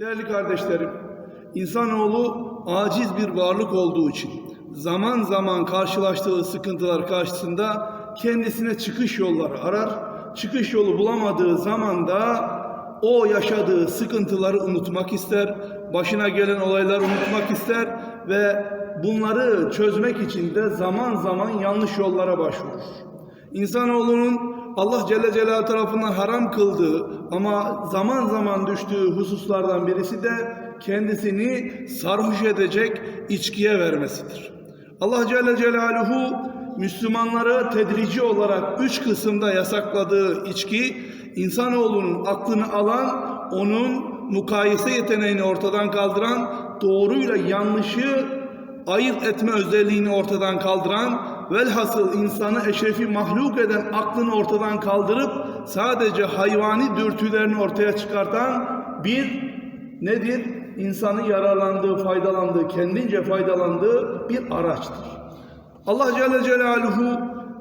Değerli kardeşlerim, insanoğlu aciz bir varlık olduğu için zaman zaman karşılaştığı sıkıntılar karşısında kendisine çıkış yolları arar. Çıkış yolu bulamadığı zaman da o yaşadığı sıkıntıları unutmak ister, başına gelen olayları unutmak ister ve bunları çözmek için de zaman zaman yanlış yollara başvurur. İnsanoğlunun Allah Celle Celaluhu tarafından haram kıldığı ama zaman zaman düştüğü hususlardan birisi de kendisini sarhoş edecek içkiye vermesidir. Allah Celle Celaluhu Müslümanları tedrici olarak üç kısımda yasakladığı içki, insanoğlunun aklını alan, onun mukayese yeteneğini ortadan kaldıran, doğruyla yanlışı ayırt etme özelliğini ortadan kaldıran, velhasıl insanı eşrefi mahluk eden aklını ortadan kaldırıp sadece hayvani dürtülerini ortaya çıkartan bir nedir? İnsanı yararlandığı, faydalandığı, kendince faydalandığı bir araçtır. Allah Celle Celaluhu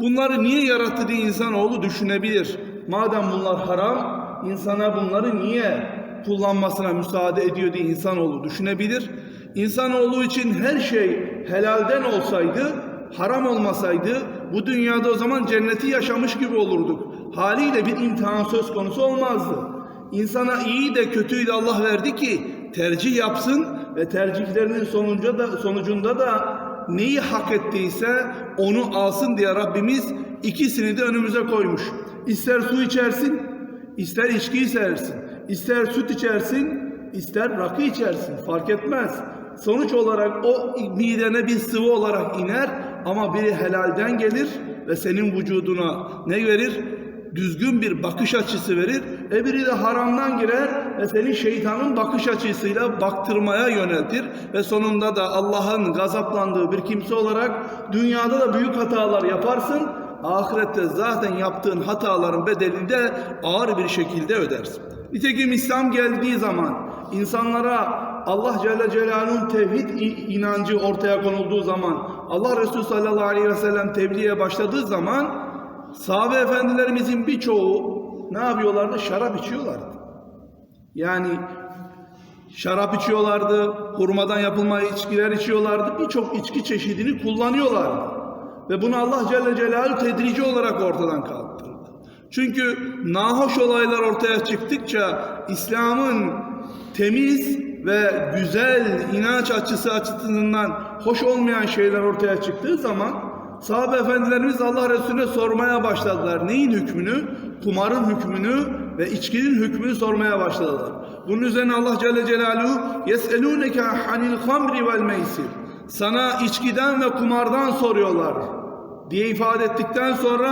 bunları niye yarattı diye insanoğlu düşünebilir. Madem bunlar haram, insana bunları niye kullanmasına müsaade ediyor diye insanoğlu düşünebilir. İnsanoğlu için her şey helalden olsaydı, haram olmasaydı bu dünyada o zaman cenneti yaşamış gibi olurduk. Haliyle bir imtihan söz konusu olmazdı. İnsana iyi de kötüyü de Allah verdi ki tercih yapsın ve tercihlerinin sonucunda da, sonucunda da neyi hak ettiyse onu alsın diye Rabbimiz ikisini de önümüze koymuş. İster su içersin, ister içki içersin, ister süt içersin, ister rakı içersin fark etmez. Sonuç olarak o midene bir sıvı olarak iner ama biri helalden gelir ve senin vücuduna ne verir? Düzgün bir bakış açısı verir. E biri de haramdan girer ve seni şeytanın bakış açısıyla baktırmaya yöneltir. Ve sonunda da Allah'ın gazaplandığı bir kimse olarak dünyada da büyük hatalar yaparsın. Ahirette zaten yaptığın hataların bedelini de ağır bir şekilde ödersin. Nitekim İslam geldiği zaman insanlara Allah Celle Celaluhu'nun tevhid inancı ortaya konulduğu zaman Allah Resulü sallallahu aleyhi ve sellem tebliğe başladığı zaman sahabe efendilerimizin birçoğu ne yapıyorlardı? Şarap içiyorlardı. Yani şarap içiyorlardı, hurmadan yapılma içkiler içiyorlardı. Birçok içki çeşidini kullanıyorlardı. Ve bunu Allah Celle Celaluhu tedrici olarak ortadan kaldırdı. Çünkü nahoş olaylar ortaya çıktıkça İslam'ın temiz ve güzel inanç açısı açısından hoş olmayan şeyler ortaya çıktığı zaman sahabe efendilerimiz Allah Resulüne sormaya başladılar. Neyin hükmünü? Kumarın hükmünü ve içkinin hükmünü sormaya başladılar. Bunun üzerine Allah Celle Celaluhu يَسْأَلُونَكَ عَنِ الْخَمْرِ وَالْمَيْسِرِ Sana içkiden ve kumardan soruyorlar diye ifade ettikten sonra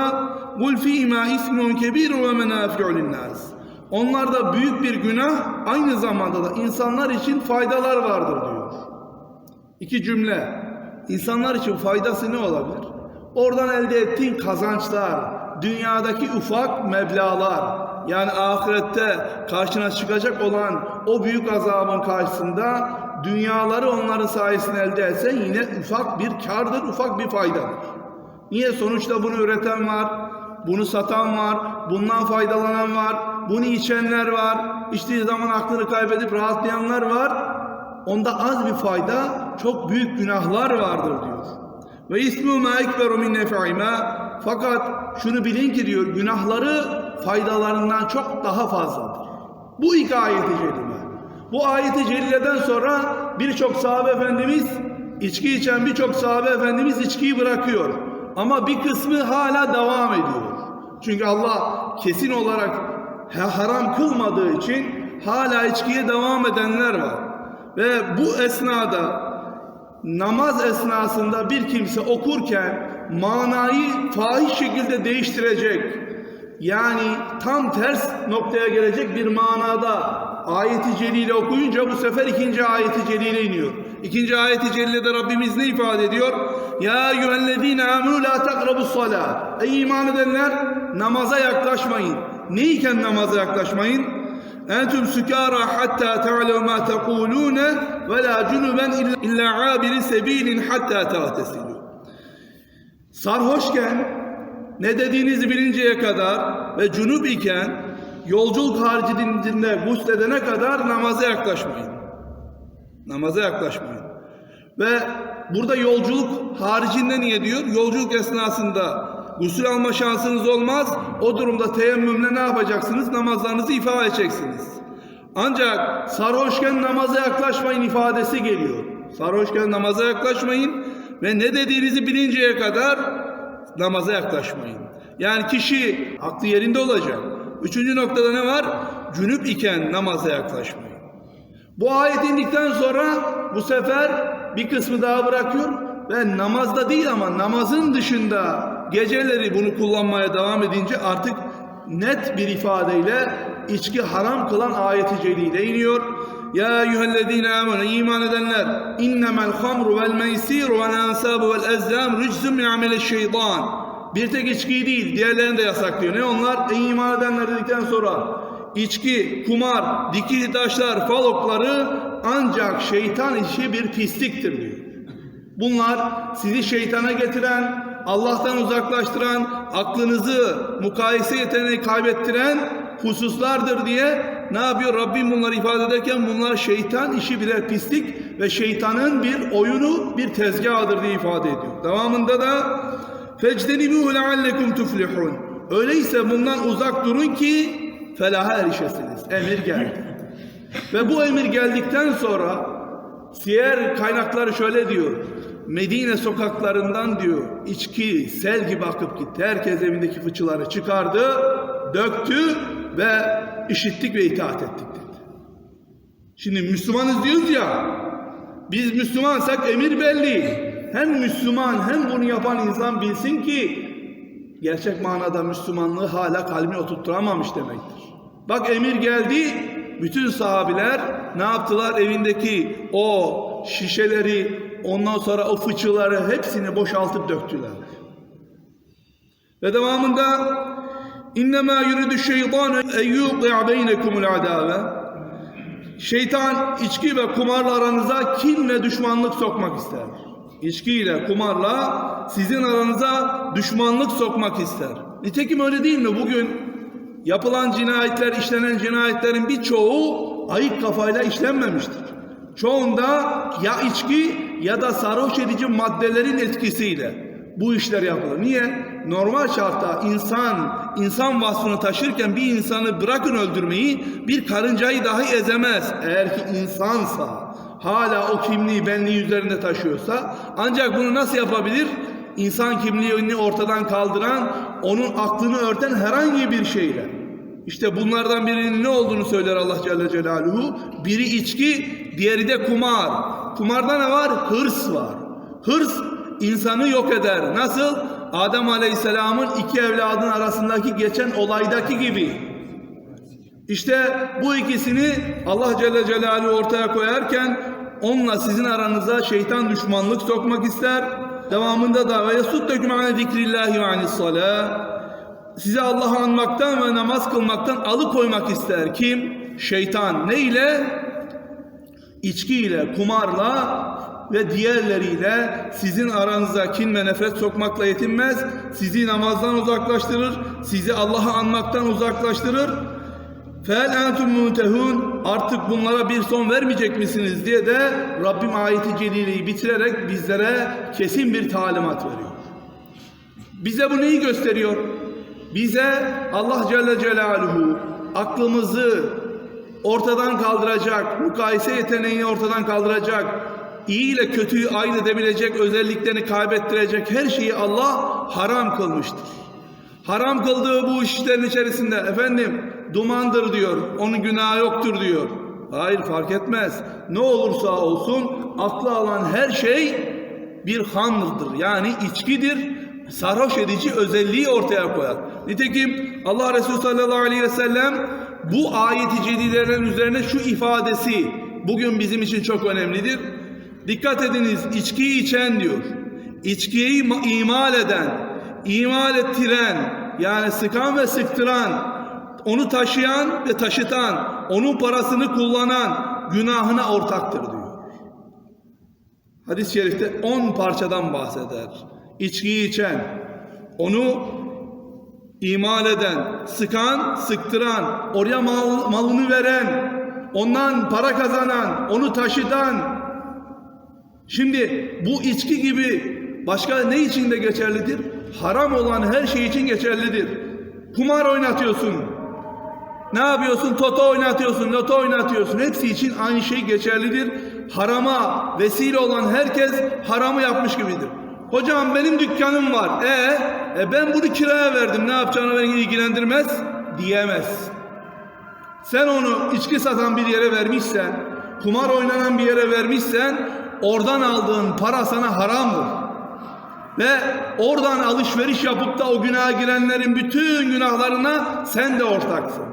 قُلْ ف۪يهِمَا اِسْمٌ كَب۪يرٌ وَمَنَافِعُ لِلنَّاسِ Onlarda büyük bir günah aynı zamanda da insanlar için faydalar vardır diyor. İki cümle. İnsanlar için faydası ne olabilir? Oradan elde ettiğin kazançlar, dünyadaki ufak meblalar, yani ahirette karşına çıkacak olan o büyük azabın karşısında dünyaları onların sayesinde elde etsen yine ufak bir kardır, ufak bir faydadır. Niye? Sonuçta bunu üreten var, bunu satan var, bundan faydalanan var, bunu içenler var, içtiği zaman aklını kaybedip rahatlayanlar var. Onda az bir fayda, çok büyük günahlar vardır diyor. Ve ismu ma ekberu min nef'ima fakat şunu bilin ki diyor günahları faydalarından çok daha fazladır. Bu iki ayeti celile. Bu ayeti celileden sonra birçok sahabe efendimiz içki içen birçok sahabe efendimiz içkiyi bırakıyor. Ama bir kısmı hala devam ediyor. Çünkü Allah kesin olarak haram kılmadığı için hala içkiye devam edenler var. Ve bu esnada namaz esnasında bir kimse okurken manayı fahiş şekilde değiştirecek. Yani tam ters noktaya gelecek bir manada ayeti celile okuyunca bu sefer ikinci ayeti celile iniyor. İkinci ayeti celilede Rabbimiz ne ifade ediyor? Ya eyyühellezine amenu la takrabus salat. Ey iman edenler namaza yaklaşmayın. Neyken namaza yaklaşmayın? Entüm sükara hatta ta'lemu ma tekulune ve la cunuben illa abiri sebilin hatta ta'tesilu. Sarhoşken ne dediğinizi bilinceye kadar ve cunub iken Yolculuk haricinde gusledene kadar namaza yaklaşmayın. Namaza yaklaşmayın. Ve burada yolculuk haricinde niye diyor? Yolculuk esnasında gusül alma şansınız olmaz. O durumda teyemmümle ne yapacaksınız? Namazlarınızı ifade edeceksiniz. Ancak sarhoşken namaza yaklaşmayın ifadesi geliyor. Sarhoşken namaza yaklaşmayın ve ne dediğinizi bilinceye kadar namaza yaklaşmayın. Yani kişi aklı yerinde olacak. Üçüncü noktada ne var? Cünüp iken namaza yaklaşmayın. Bu ayet indikten sonra bu sefer bir kısmı daha bırakıyor ve namazda değil ama namazın dışında geceleri bunu kullanmaya devam edince artık net bir ifadeyle içki haram kılan ayeti celile iniyor. Ya eyyühellezine amenu iman edenler innemel hamru vel meysiru vel ansabu vel ezlam riczun min ameleşşeytan bir tek içkiyi değil diğerlerini de yasaklıyor. Ne onlar? Ey iman edenler dedikten sonra içki, kumar, dikili taşlar, falokları ancak şeytan işi bir pisliktir diyor. Bunlar sizi şeytana getiren, Allah'tan uzaklaştıran, aklınızı mukayese yeteneği kaybettiren hususlardır diye ne yapıyor Rabbim bunları ifade ederken bunlar şeytan işi birer pislik ve şeytanın bir oyunu bir tezgahıdır diye ifade ediyor. Devamında da fecdenibuhu leallekum tuflihun. Öyleyse bundan uzak durun ki felaha erişesiniz. Emir geldi. ve bu emir geldikten sonra siyer kaynakları şöyle diyor. Medine sokaklarından diyor içki sel gibi akıp gitti. Herkes evindeki fıçıları çıkardı, döktü ve işittik ve itaat ettik dedi. Şimdi Müslümanız diyoruz ya, biz Müslümansak emir belli. Hem Müslüman hem bunu yapan insan bilsin ki gerçek manada Müslümanlığı hala kalbine oturtturamamış demektir. Bak emir geldi, bütün sahabiler ne yaptılar? Evindeki o şişeleri, ondan sonra o fıçıları hepsini boşaltıp döktüler. Ve devamında İnnemâ yuridu şeytanu en yuqi'a beynekumul adâve Şeytan içki ve kumarla aranıza kin ve düşmanlık sokmak ister. İçki ile kumarla sizin aranıza düşmanlık sokmak ister. Nitekim öyle değil mi? Bugün yapılan cinayetler, işlenen cinayetlerin birçoğu ayık kafayla işlenmemiştir. Çoğunda ya içki ya da sarhoş edici maddelerin etkisiyle bu işler yapılır. Niye? Normal şartta insan, insan vasfını taşırken bir insanı bırakın öldürmeyi bir karıncayı dahi ezemez. Eğer ki insansa, hala o kimliği, benliği üzerinde taşıyorsa ancak bunu nasıl yapabilir? İnsan kimliğini ortadan kaldıran, onun aklını örten herhangi bir şeyle. İşte bunlardan birinin ne olduğunu söyler Allah Celle Celaluhu. Biri içki, diğeri de kumar. Kumarda ne var? Hırs var. Hırs insanı yok eder. Nasıl? Adem Aleyhisselam'ın iki evladın arasındaki geçen olaydaki gibi. İşte bu ikisini Allah Celle Celaluhu ortaya koyarken onunla sizin aranıza şeytan düşmanlık sokmak ister. Devamında da ve yasuddekum an zikrillahi ve anis Sizi Allah'ı anmaktan ve namaz kılmaktan alıkoymak ister. Kim? Şeytan. Ne ile? İçki ile, kumarla ve diğerleriyle sizin aranıza kin ve nefret sokmakla yetinmez. Sizi namazdan uzaklaştırır. Sizi Allah'ı anmaktan uzaklaştırır. Fel entum muntehun artık bunlara bir son vermeyecek misiniz diye de Rabbim ayeti celileyi bitirerek bizlere kesin bir talimat veriyor. Bize bu neyi gösteriyor? Bize Allah Celle Celaluhu aklımızı ortadan kaldıracak, mukayese yeteneğini ortadan kaldıracak, iyi ile kötüyü ayırt edebilecek özelliklerini kaybettirecek her şeyi Allah haram kılmıştır. Haram kıldığı bu işlerin içerisinde efendim dumandır diyor, onun günahı yoktur diyor. Hayır fark etmez. Ne olursa olsun aklı alan her şey bir hamdır. Yani içkidir. Sarhoş edici özelliği ortaya koyar. Nitekim Allah Resulü sallallahu aleyhi ve sellem bu ayeti cedidelerin üzerine şu ifadesi bugün bizim için çok önemlidir. Dikkat ediniz içkiyi içen diyor. İçkiyi imal eden, imal ettiren, yani sıkan ve sıktıran, onu taşıyan ve taşıtan, onun parasını kullanan günahına ortaktır diyor. Hadis-i şerifte 10 parçadan bahseder. İçkiyi içen, onu imal eden, sıkan, sıktıran, oraya mal, malını veren, ondan para kazanan, onu taşıdan. Şimdi bu içki gibi başka ne için de geçerlidir? Haram olan her şey için geçerlidir. Kumar oynatıyorsun. Ne yapıyorsun? Toto oynatıyorsun, loto oynatıyorsun. Hepsi için aynı şey geçerlidir. Harama vesile olan herkes haramı yapmış gibidir. Hocam benim dükkanım var. E, e ben bunu kiraya verdim. Ne yapacağını beni ilgilendirmez diyemez. Sen onu içki satan bir yere vermişsen, kumar oynanan bir yere vermişsen, oradan aldığın para sana haramdır. Ve oradan alışveriş yapıp da o günaha girenlerin bütün günahlarına sen de ortaksın.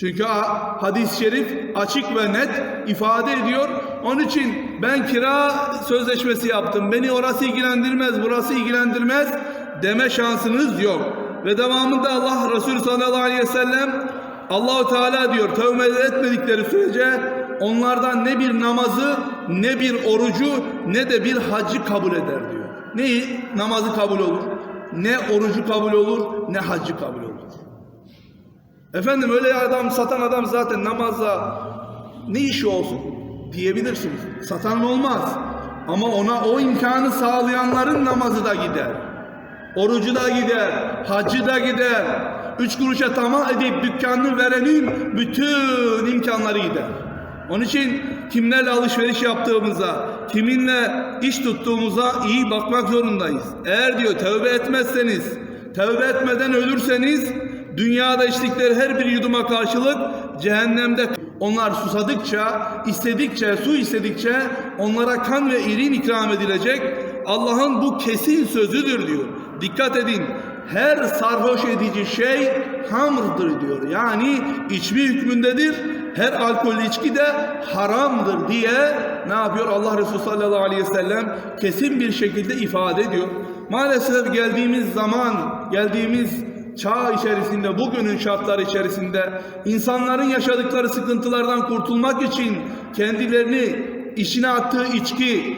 Çünkü ha- hadis-i şerif açık ve net ifade ediyor. Onun için ben kira sözleşmesi yaptım. Beni orası ilgilendirmez, burası ilgilendirmez deme şansınız yok. Ve devamında Allah Resulü sallallahu aleyhi ve sellem Allahu Teala diyor tövbe etmedikleri sürece onlardan ne bir namazı ne bir orucu ne de bir hacı kabul eder diyor. Neyi? Namazı kabul olur. Ne orucu kabul olur ne hacı kabul olur. Efendim öyle adam satan adam zaten namazda ne işi olsun diyebilirsiniz. Satan olmaz. Ama ona o imkanı sağlayanların namazı da gider. Orucu da gider. Hacı da gider. Üç kuruşa tamah edip dükkanını verenin bütün imkanları gider. Onun için kimlerle alışveriş yaptığımıza, kiminle iş tuttuğumuza iyi bakmak zorundayız. Eğer diyor tövbe etmezseniz, tövbe etmeden ölürseniz Dünyada içtikleri her bir yuduma karşılık cehennemde onlar susadıkça, istedikçe, su istedikçe onlara kan ve irin ikram edilecek. Allah'ın bu kesin sözüdür diyor. Dikkat edin. Her sarhoş edici şey hamrdır diyor. Yani içme hükmündedir. Her alkollü içki de haramdır diye ne yapıyor Allah Resulü sallallahu aleyhi ve sellem kesin bir şekilde ifade ediyor. Maalesef geldiğimiz zaman, geldiğimiz çağ içerisinde, bugünün şartları içerisinde insanların yaşadıkları sıkıntılardan kurtulmak için kendilerini işine attığı içki,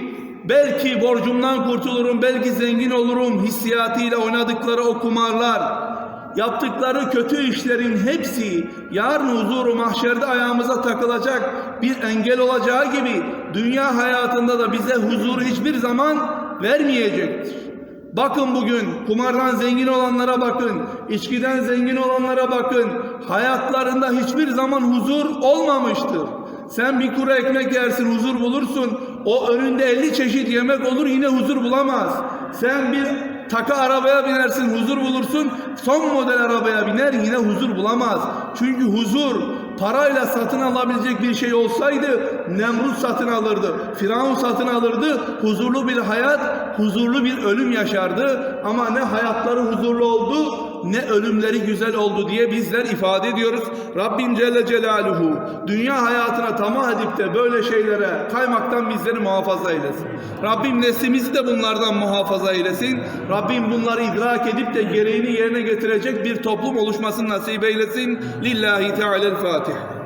belki borcumdan kurtulurum, belki zengin olurum hissiyatıyla oynadıkları o kumarlar, yaptıkları kötü işlerin hepsi yarın huzuru mahşerde ayağımıza takılacak bir engel olacağı gibi dünya hayatında da bize huzuru hiçbir zaman vermeyecektir. Bakın bugün kumardan zengin olanlara bakın, içkiden zengin olanlara bakın. Hayatlarında hiçbir zaman huzur olmamıştır. Sen bir kuru ekmek yersin, huzur bulursun. O önünde 50 çeşit yemek olur yine huzur bulamaz. Sen bir taka arabaya binersin, huzur bulursun. Son model arabaya biner yine huzur bulamaz. Çünkü huzur parayla satın alabilecek bir şey olsaydı Nemrut satın alırdı, Firavun satın alırdı, huzurlu bir hayat, huzurlu bir ölüm yaşardı. Ama ne hayatları huzurlu oldu, ne ölümleri güzel oldu diye bizler ifade ediyoruz. Rabbim Celle Celaluhu dünya hayatına tamah edip de böyle şeylere kaymaktan bizleri muhafaza eylesin. Rabbim neslimizi de bunlardan muhafaza eylesin. Rabbim bunları idrak edip de gereğini yerine getirecek bir toplum oluşmasını nasip eylesin. Lillahi Teala'l-Fatiha.